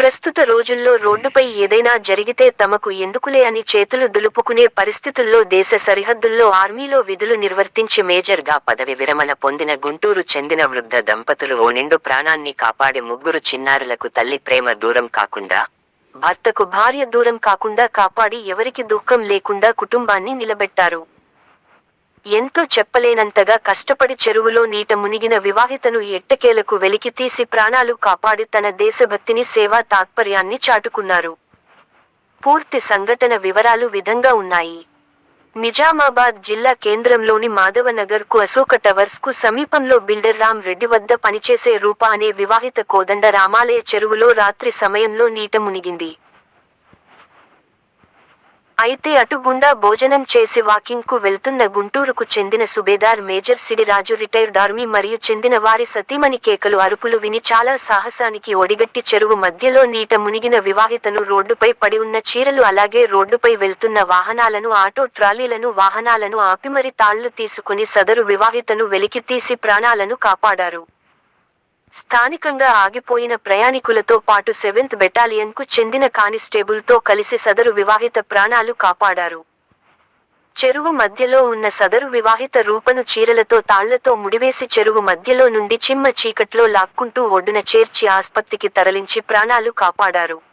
ప్రస్తుత రోజుల్లో రోడ్డుపై ఏదైనా జరిగితే తమకు ఎందుకులే అని చేతులు దులుపుకునే పరిస్థితుల్లో దేశ సరిహద్దుల్లో ఆర్మీలో విధులు నిర్వర్తించి మేజర్గా పదవి విరమణ పొందిన గుంటూరు చెందిన వృద్ధ దంపతులు ఓ నిండు ప్రాణాన్ని కాపాడే ముగ్గురు చిన్నారులకు తల్లి ప్రేమ దూరం కాకుండా భర్తకు భార్య దూరం కాకుండా కాపాడి ఎవరికి దుఃఖం లేకుండా కుటుంబాన్ని నిలబెట్టారు. ఎంతో చెప్పలేనంతగా కష్టపడి చెరువులో నీట మునిగిన వివాహితను ఎట్టకేలకు వెలికి తీసి ప్రాణాలు కాపాడి తన దేశభక్తిని సేవా తాత్పర్యాన్ని చాటుకున్నారు. పూర్తి సంఘటన వివరాలు విధంగా ఉన్నాయి. నిజామాబాద్ జిల్లా కేంద్రంలోని మాధవనగర్కు అశోక టవర్స్కు సమీపంలో బిల్డర్ రామ్ రెడ్డి వద్ద పనిచేసే రూప అనే వివాహిత కోదండ రామాలయ చెరువులో రాత్రి సమయంలో నీట మునిగింది. అయితే అటుగుండా భోజనం చేసి వాకింగ్కు వెళ్తున్న గుంటూరుకు చెందిన సుబేదార్ మేజర్ సిడిరాజు రిటైర్డ్ ఆర్మీ మరియు చెందిన వారి సతీమణి కేకలు అరుపులు విని చాలా సాహసానికి ఒడిగట్టి చెరువు మధ్యలో నీట మునిగిన వివాహితను రోడ్డుపై పడి ఉన్న చీరలు అలాగే రోడ్డుపై వెళ్తున్న వాహనాలను ఆటో ట్రాలీలను వాహనాలను ఆపిమరి తాళ్ళు తీసుకుని సదరు వివాహితను వెలికి తీసి ప్రాణాలను కాపాడారు. స్థానికంగా ఆగిపోయిన ప్రయాణికులతో పాటు సెవెంత్ బెటాలియన్కు చెందిన కానిస్టేబుల్తో కలిసి సదరు వివాహిత ప్రాణాలు కాపాడారు. చెరువు మధ్యలో ఉన్న సదరు వివాహిత రూపను చీరలతో తాళ్ళతో ముడివేసి చెరువు మధ్యలో నుండి చిమ్మ చీకట్లో లాక్కుంటూ ఒడ్డున చేర్చి ఆస్పత్రికి తరలించి ప్రాణాలు కాపాడారు.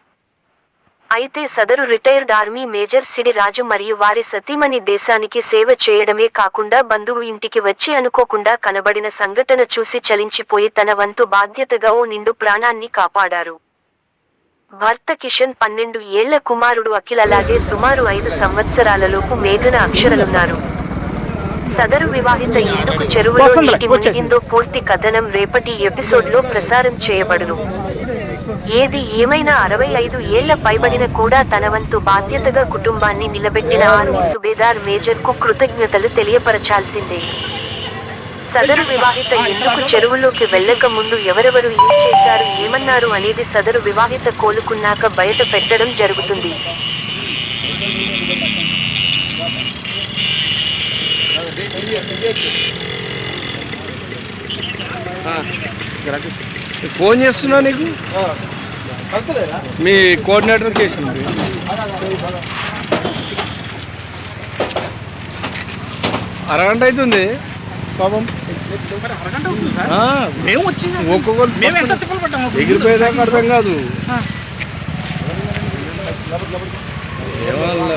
అయితే సదరు retired army major CD Raju మరియు వారి సతీమణి దేశానికి సేవ చేయడమే కాకుండా బంధువు ఇంటికి వచ్చి అనుకోకుండా కనబడిన సంఘటన చూసి చలించిపోయి తన వంతు బాధ్యతగా ఓ నిండు ప్రాణాన్ని కాపాడారు. భర్త కిషన్ పన్నెండు ఏళ్ళ కుమారుడు అఖిల్ అలాగే సుమారు ఐదు సంవత్సరాలలోపు మేఘన అక్షరలున్నారు. సదరు వివాహిత ఎందుకు చెరువులో నీటి మునిగిందో పూర్తి కథనం రేపటి ఎపిసోడ్లో ప్రసారం చేయబడును. ఏది ఏమైనా అరవై ఐదు ఏళ్ళ పైబడిన కూడా తన వంతు బాధ్యతగా కుటుంబాన్ని నిలబెట్టిన ఆర్మీ సుబేదార్ మేజర్కు కృతజ్ఞతలు తెలియపరచాల్సిందే. సదరు వివాహిత ఎందుకు చెరువులోకి వెళ్ళక ముందు ఎవరెవరు ఏం చేశారు ఏమన్నారు అనేది సదరు వివాహిత కోలుకున్నాక బయట పెట్టడం జరుగుతుంది. ఫోన్ చేస్తున్నా నీకు మీ కోఆర్డినేటర్కి చేసింది అరగంట అవుతుంది పాపం ఒక్కొక్కరు ఎగిరిపోయేదాకా అర్థం కాదు ఏమన్నా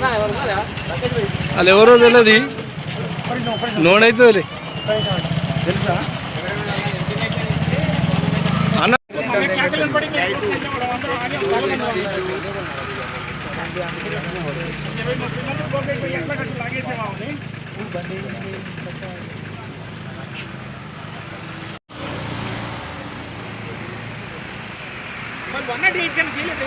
వాళ్ళు ఎవరో తెలియదు అవుతుంది తెలుసా? అన్న. వన్ నాట్ ఎయిట్ కన్నా చేయలేదు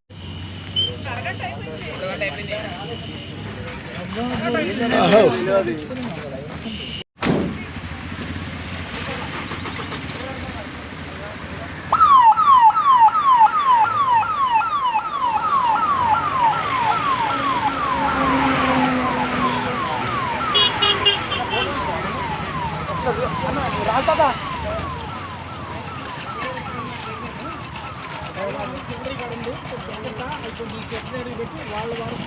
వచ్చింది అప్పుడు అప్పుడు వరకు